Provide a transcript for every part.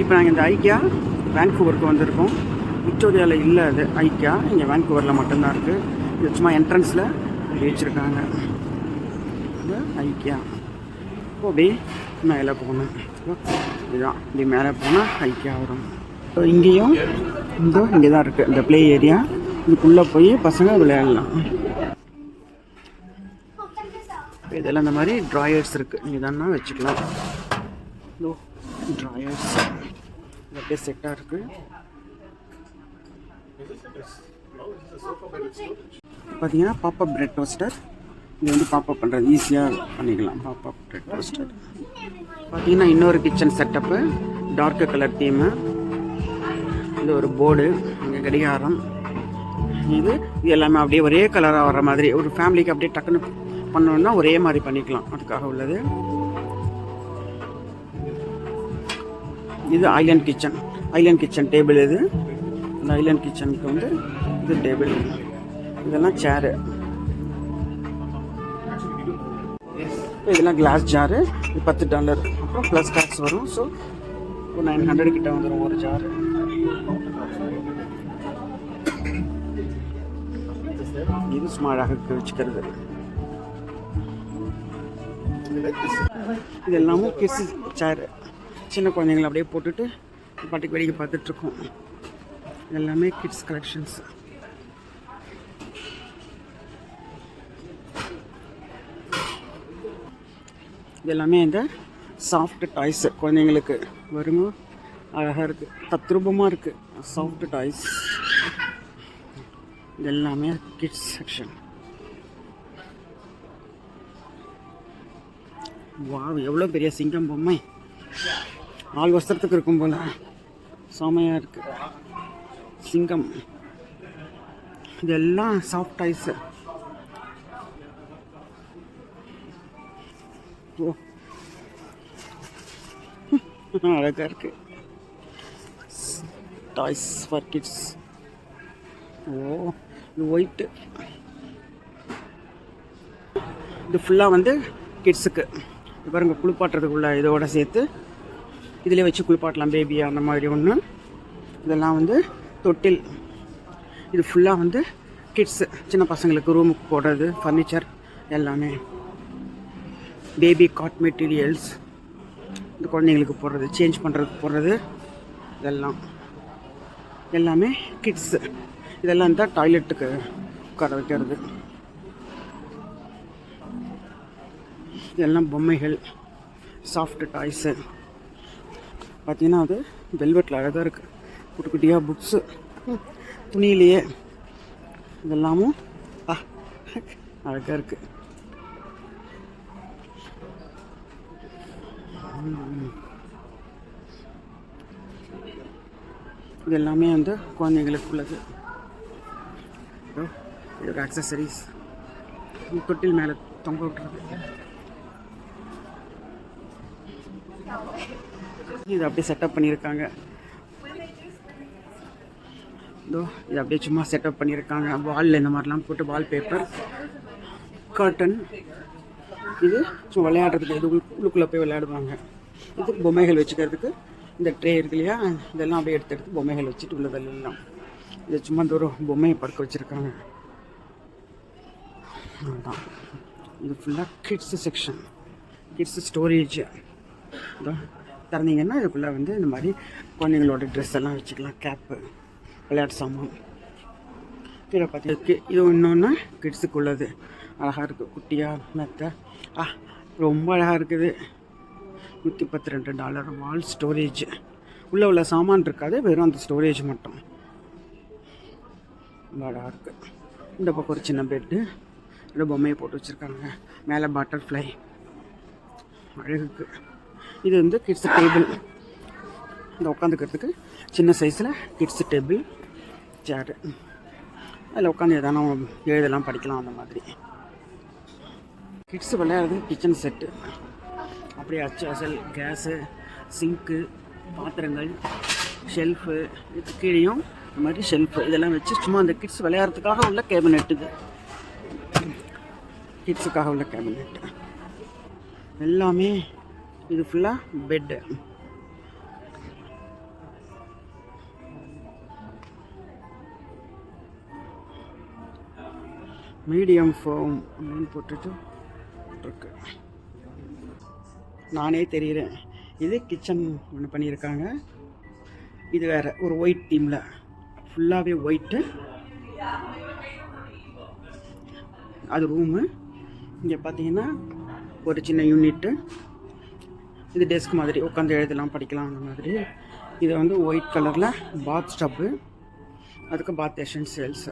இப்போ நாங்கள் இந்த ஐக்கியா வேன்கூவருக்கு வந்திருக்கோம். விக்டோரியாவில் இல்லை அது ஐக்கியா. இங்கே வேன்கூவரில் மட்டும்தான் இருக்குது இது சும்மா என்ட்ரன்ஸில் வச்சுருக்காங்க. இது ஐக்கியா. இப்போ அப்படியே மேலே போகணும். இதுதான். இப்படி மேலே போனால் ஐக்கியா வரும். இப்போ இங்கேயும் இந்த இங்கே தான் இருக்குது இந்த ப்ளே ஏரியா இதுக்குள்ளே போய் பசங்க விளையாடலாம். இதெல்லாம் இந்த மாதிரி ட்ராயர்ஸ் இருக்குது நீங்கள் தானே வச்சுக்கலாம். இதோ. ட்ராயர்ஸ் அப்படியே செட்டாக இருக்குது பார்த்தீங்கன்னா பாப்பப் பிரெட் டோஸ்டர் இது வந்து பாப்பப் பண்ணுறது ஈஸியாக பண்ணிக்கலாம். பாப்பப் பிரெட் டோஸ்டர் பார்த்தீங்கன்னா இன்னொரு kitchen setup dark colour theme இது ஒரு போர்டு இங்கே கடிகாரம். இது இது எல்லாமே அப்படியே ஒரே கலராக வர மாதிரி ஒரு ஃபேமிலிக்கு அப்படியே டக்குன்னு பண்ணணுன்னா ஒரே மாதிரி பண்ணிக்கலாம். அதுக்காக உள்ளது. இது island kitchen island kitchen table இது இந்த ஐலண்ட் கிச்சனுக்கு வந்து இது டேபிள் இதெல்லாம் சேரு இதெல்லாம் கிளாஸ் ஜாரு இது பத்து டாலர் அப்புறம் ப்ளஸ் டேக்ஸ் வரும். ஸோ ஒரு நைன் ஹண்ட்ரட் கிட்ட வந்துடும் ஒரு ஜாரு இது சும்மா அழகாக வச்சுக்கிறது. இது எல்லாமும் கிஸ் சேர் சின்ன குழந்தைங்களை அப்படியே போட்டுட்டு பாட்டுக்கு வேடிக்கை பார்த்துட்ருக்கோம். எல்லாமே கிட்ஸ் கலெக்ஷன்ஸ் இது எல்லாமே இந்த சாஃப்ட் டாய்ஸ் குழந்தைங்களுக்கு. வருமா அழகாக இருக்குது தத்ரூபமாக இருக்குது சாஃப்ட் டாய்ஸ் இது எல்லாமே கிட்ஸ் செக்ஷன் வாவ் எவ்வளோ பெரிய சிங்கம் பொம்மை. நாலு வருஷத்துக்கு இருக்கும் போல. செமையாக இருக்குது சிங்கம். இதெல்லாம் சாஃப்ட் ஐஸு ஓ. அழகாக இருக்குது டாய்ஸ் ஃபார் கிட்ஸ் ஓ இது ஒயிட்டு இது ஃபுல்லாக வந்து கிட்ஸுக்கு பாருங்கள் பாருங்க குளிப்பாட்டுறதுக்குள்ள இதோட சேர்த்து இதிலே வச்சு குளிப்பாட்டலாம் பேபி அந்த மாதிரி ஒன்று இதெல்லாம் வந்து தொட்டில். இது ஃபுல்லாக வந்து கிட்ஸு சின்ன பசங்களுக்கு ரூமுக்கு போடுறது ஃபர்னிச்சர் எல்லாமே. பேபி காட் மெட்டீரியல்ஸ் இந்த குழந்தைங்களுக்கு போடுறது சேஞ்ச் பண்ணுறதுக்கு போடுறது இதெல்லாம். எல்லாமே கிட்ஸு இதெல்லாம் தான் டாய்லெட்டுக்கு உட்கார வைக்கிறது. இதெல்லாம் பொம்மைகள் சாஃப்ட் டாய்ஸு பார்த்தீங்கன்னா அது வெல்வெட்டில் அழகாக இருக்குது. குட்டி குட்டியாக புக்ஸு துணியிலேயே இதெல்லாமும் ஆ அழகாக இருக்குது. இது எல்லாமே வந்து குழந்தைங்களுக்கு உள்ளது. இதோட இது ஒரு அக்சசரிஸ் தொட்டில் மேலே தொங்க விட்டுருக்கு இது அப்படியே செட்டப் பண்ணியிருக்காங்க. இதோ இது அப்படியே சும்மா செட்டப் பண்ணியிருக்காங்க. வாலில் இந்த மாதிரிலாம் போட்டு வால் பேப்பர் கர்டன் இது சும்மா விளையாடுறதுக்கு இது உள்ளுக்குள்ளே போய் விளையாடுவாங்க. இது பொம்மைகள் வச்சுக்கிறதுக்கு இந்த ட்ரே இருக்கு இல்லையா? இதெல்லாம் அப்படியே எடுத்து எடுத்து பொம்மைகள் வச்சுட்டு உள்ள தள்ளலாம் இது சும்மா தூரம் பொம்மையை படுக்க வச்சுருக்காங்க. அதுதான் இது ஃபுல்லாக கிட்ஸு செக்ஷன் கிட்ஸு ஸ்டோரேஜ் இதான் திறந்தீங்கன்னா இதுக்குள்ளே வந்து இந்த மாதிரி குழந்தைங்களோட ட்ரெஸ் எல்லாம் வச்சுக்கலாம். கேப்பு விளையாட்டு சாமான். கீழே பார்த்து இது இன்னொன்று கிட்ஸுக்கு உள்ளது அழகாக இருக்குது குட்டியாக மெத்த. ஆ ரொம்ப அழகாக இருக்குது. நூற்றி பத்து ரெண்டு டாலர் வால் ஸ்டோரேஜ் உள்ளே உள்ள சாமான் இருக்காது. வெறும் அந்த ஸ்டோரேஜ் மட்டும். ரொம்ப அழகாக இருக்குது இந்த பக்கம் ஒரு சின்ன பெட்டு ரெண்டு பொம்மையை போட்டு வச்சுருக்காங்க. மேலே பட்டர்ஃப்ளை அழகுக்கு இது வந்து கிட்ஸ் டேபிள் இந்த உட்காந்துக்கிறதுக்கு சின்ன சைஸில் கிட்ஸ் டேபிள் சேரு அதில் உட்காந்து எதனா எழுதலாம் படிக்கலாம் அந்த மாதிரி. கிட்ஸ் விளையாடுறது கிச்சன் செட்டு அப்படியே அச்சு அசல் கேஸு சிங்க்கு பாத்திரங்கள் ஷெல்ஃபு இது கீழேயும் இந்த மாதிரி ஷெல்ஃபு இதெல்லாம் வச்சு சும்மா அந்த கிட்ஸ் விளையாடுறதுக்காக உள்ள கேபினெட் இது. கிட்ஸுக்காக உள்ள கேபினெட் எல்லாமே இது ஃபுல்லாக பெட்டு மீடியம் ஃபோம் அப்படின்னு போட்டுட்டு இருக்கு. நானே தெரிகிறேன் இது கிச்சன் ஒன்று பண்ணியிருக்காங்க. இது வேறு ஒரு ஒயிட் தீமில் ஃபுல்லாகவே ஒயிட்டு அது ரூமு இங்கே பார்த்தீங்கன்னா ஒரு சின்ன யூனிட்டு இது டெஸ்க் மாதிரி உட்காந்து எழுதலாம் படிக்கலாம் அந்த மாதிரி. இது வந்து ஒயிட் கலரில் பாத் ஸ்டப்பு அதுக்கு பாத் எசன்சியல்ஸ்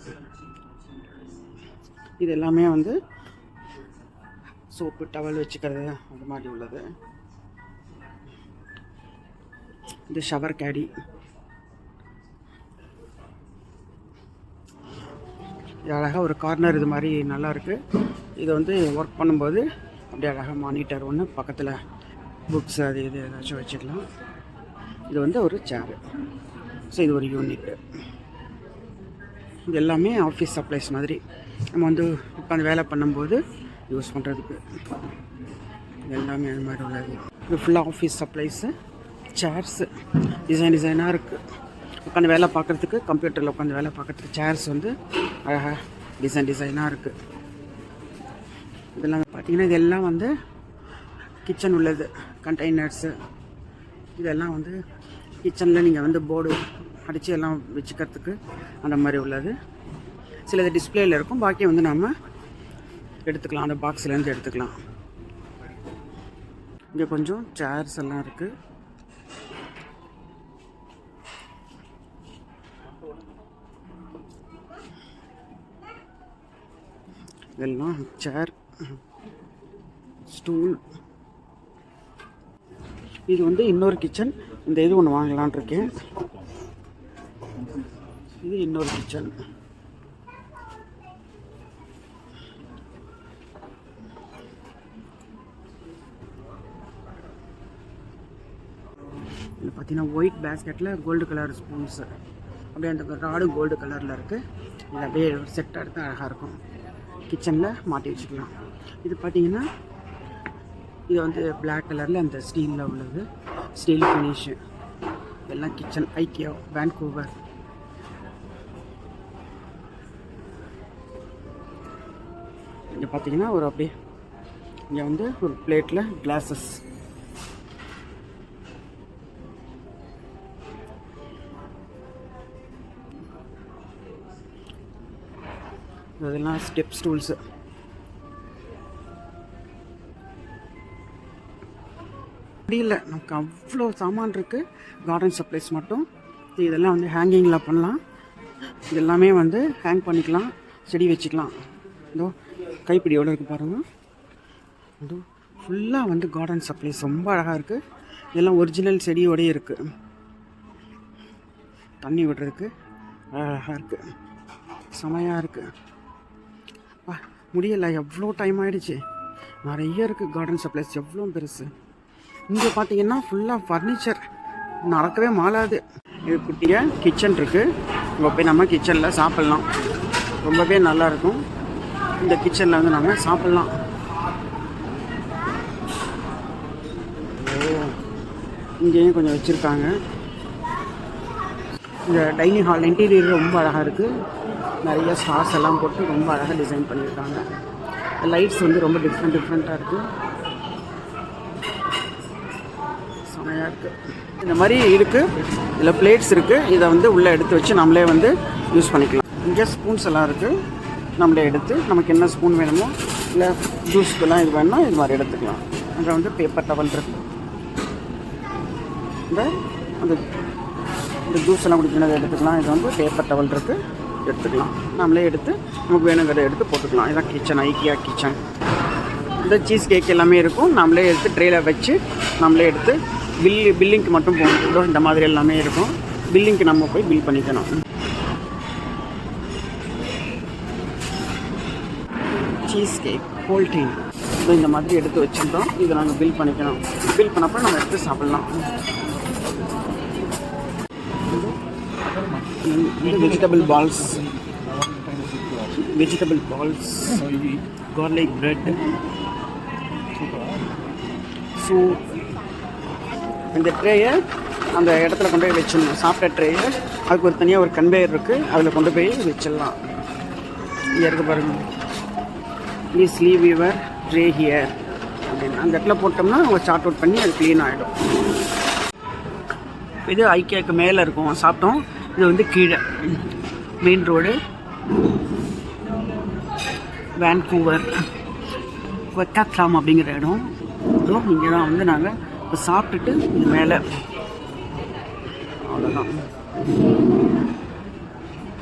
இது எல்லாமே வந்து சோப்பு டவல் வச்சுக்கிறது அது மாதிரி உள்ளது. இது ஷவர் கேடி இது அழகாக ஒரு கார்னர் இது மாதிரி நல்லா இருக்கு. இது வந்து ஒர்க் பண்ணும்போது அப்படியே அழகாக மானிட்டர் ஒன்று பக்கத்தில் புக்ஸ் அது இது ஏதாச்சும் வச்சுக்கலாம். இது வந்து ஒரு சேரு ஸோ இது ஒரு யூனிட்டு இது எல்லாமே ஆஃபீஸ் சப்ளைஸ் மாதிரி. நம்ம வந்து உட்காந்து வேலை பண்ணும்போது யூஸ் பண்ணுறதுக்கு இது எல்லாமே அது மாதிரி உள்ளது. இது ஃபுல்லாக ஆஃபீஸ் சப்ளைஸு சேர்ஸு டிசைன் டிசைனாக இருக்குது உட்காந்து வேலை பார்க்குறதுக்கு கம்ப்யூட்டரில் உட்காந்து வேலை பார்க்குறதுக்கு சேர்ஸ் வந்து அழகாக டிசைன் டிசைனாக இருக்குது இதெல்லாம் பார்த்திங்கன்னா இதெல்லாம் வந்து கிச்சன் உள்ளது. கண்டெய்னர்ஸு இதெல்லாம் வந்து கிச்சனில் நீங்கள் வந்து போர்டு அடித்து எல்லாம் வச்சுக்கிறதுக்கு அந்த மாதிரி உள்ளது. சிலது டிஸ்பிளேயில் இருக்கும். பாக்கி வந்து நம்ம எடுத்துக்கலாம். அந்த பாக்ஸ்லேருந்து எடுத்துக்கலாம். இங்கே கொஞ்சம் சேர்ஸ் எல்லாம் இருக்குது இதெல்லாம் சேர் ஸ்டூல் இது வந்து இன்னொரு கிச்சன் இந்த இது ஒன்று வாங்கலான் இருக்கேன். இது இன்னொரு கிச்சன் இது பார்த்தீங்கன்னா ஒயிட் பேஸ்கெட்டில் கோல்டு கலர் ஸ்பூன்ஸு அப்படியே அந்த ராடு கோல்டு கலரில் இருக்குது இது அப்படியே செட்டாக எடுத்து அழகாக இருக்கும். கிச்சனில் மாட்டி வச்சுக்கலாம். இது பார்த்தீங்கன்னா இது வந்து பிளாக் கலரில் அந்த ஸ்டீலில் உள்ளது. ஸ்டீல் ஃபினிஷு இதெல்லாம் கிச்சன் ஐக்கியா வேன்கூவர் இங்கே பார்த்தீங்கன்னா ஒரு அப்படியே இங்கே வந்து ஒரு பிளேட்டில் கிளாஸஸ் இதெல்லாம் ஸ்டெப் ஸ்டூல்ஸு முடியல நமக்கு அவ்வளோ சாமான் இருக்குது கார்டன் சப்ளைஸ் மட்டும். இதெல்லாம் வந்து ஹேங்கிங்கில் பண்ணலாம். இதெல்லாமே வந்து ஹேங் பண்ணிக்கலாம். செடி வச்சுக்கலாம். இதோ கைப்பிடியோடு இருக்குது பாருங்கள் இதோ ஃபுல்லாக வந்து கார்டன் சப்ளைஸ் ரொம்ப அழகாக இருக்குது இதெல்லாம் ஒரிஜினல் செடியோடய இருக்குது தண்ணி விடுறதுக்கு அழகாக இருக்குது செமையாக இருக்குது முடியலை. எவ்வளோ டைம் ஆகிடுச்சி நிறைய இருக்குது கார்டன் சப்ளைஸ் எவ்வளோ பெருசு. இங்கே பார்த்தீங்கன்னா ஃபுல்லாக ஃபர்னிச்சர் நடக்கவே மாலாது இது குட்டியாக கிச்சன் இருக்குது இங்கே போய் நம்ம கிச்சனில் சாப்பிட்லாம். ரொம்பவே நல்லாயிருக்கும் இந்த கிச்சனில் வந்து நம்ம சாப்பிட்லாம். இங்கேயும் கொஞ்சம் வச்சுருக்காங்க. இந்த டைனிங் ஹால் இன்டீரியர் ரொம்ப அழகாக இருக்குது நிறைய ஸ்டார்ஸ் எல்லாம் போட்டு ரொம்ப அழகாக டிசைன் பண்ணியிருக்காங்க. லைட்ஸ் வந்து ரொம்ப டிஃப்ரெண்ட் டிஃப்ரெண்ட்டாக இருக்குது செமையாக இருக்குது இந்த மாதிரி இருக்குது இதில் பிளேட்ஸ் இருக்குது இதை வந்து உள்ளே எடுத்து வச்சு நம்மளே வந்து யூஸ் பண்ணிக்கலாம். இங்கே ஸ்பூன்ஸ் எல்லாம் இருக்குது நம்மளே எடுத்து நமக்கு என்ன ஸ்பூன் வேணுமோ இல்லை ஜூஸ்க்கெல்லாம் இது வேணும்னா இது மாதிரி எடுத்துக்கலாம். அங்கே வந்து பேப்பர் டவல் இருக்குது இந்த அந்த இந்த ஜூஸ் எல்லாம் குடிக்கிறத எடுத்துக்கலாம். இது வந்து பேப்பர் டவல் இருக்குது எடுத்துக்கலாம். நம்மளே எடுத்து நமக்கு வேணுங்கிறத எடுத்து போட்டுக்கலாம். இதான் கிச்சன் ஐக்கியா கிச்சன் இந்த சீஸ் கேக் எல்லாமே இருக்கும். நம்மளே எடுத்து ட்ரேயில் வச்சு நம்மளே எடுத்து பில் பில்லிங்க்கு மட்டும் போகணும். இந்த மாதிரி எல்லாமே இருக்கும். பில்லிங்க்கு நம்ம போய் பில் பண்ணிக்கணும். சீஸ் கேக் ஹோல்டீன் இதோ இந்த மாதிரி எடுத்து வச்சுருந்தோம். இதை நாங்கள் பில் பண்ணிக்கணும். பில் பண்ணப்போ நம்ம எடுத்து சாப்பிட்லாம். Vegetable balls vegetable balls garlic bread. Soup இந்த ட்ரேயை அந்த இடத்துல கொண்டு போய் வச்சிடணும். சாப்பிட்ட ட்ரேயை அதுக்கு ஒரு தனியாக ஒரு கன்வேயர் இருக்குது அதில் கொண்டு போய் வச்சிடலாம். இங்கே இருக்க பாருங்க. Please leave your tray here அப்படின்னு. அந்த இடத்துல போட்டோம்னா அவங்க சார்ட் அவுட் பண்ணி அது க்ளீன் ஆகிடும் இது ஐக்கியாவுக்கு மேலே இருக்கும். சாப்பிட்டோம். இது வந்து கீழே. மெயின் ரோடு வேன்கூவர் வெக்காத்ராம் அப்படிங்கிற இடம். ஸோ இங்கே தான் வந்து நாங்கள் இப்போ சாப்பிட்டுட்டு இது மேலே. அவ்வளோதான்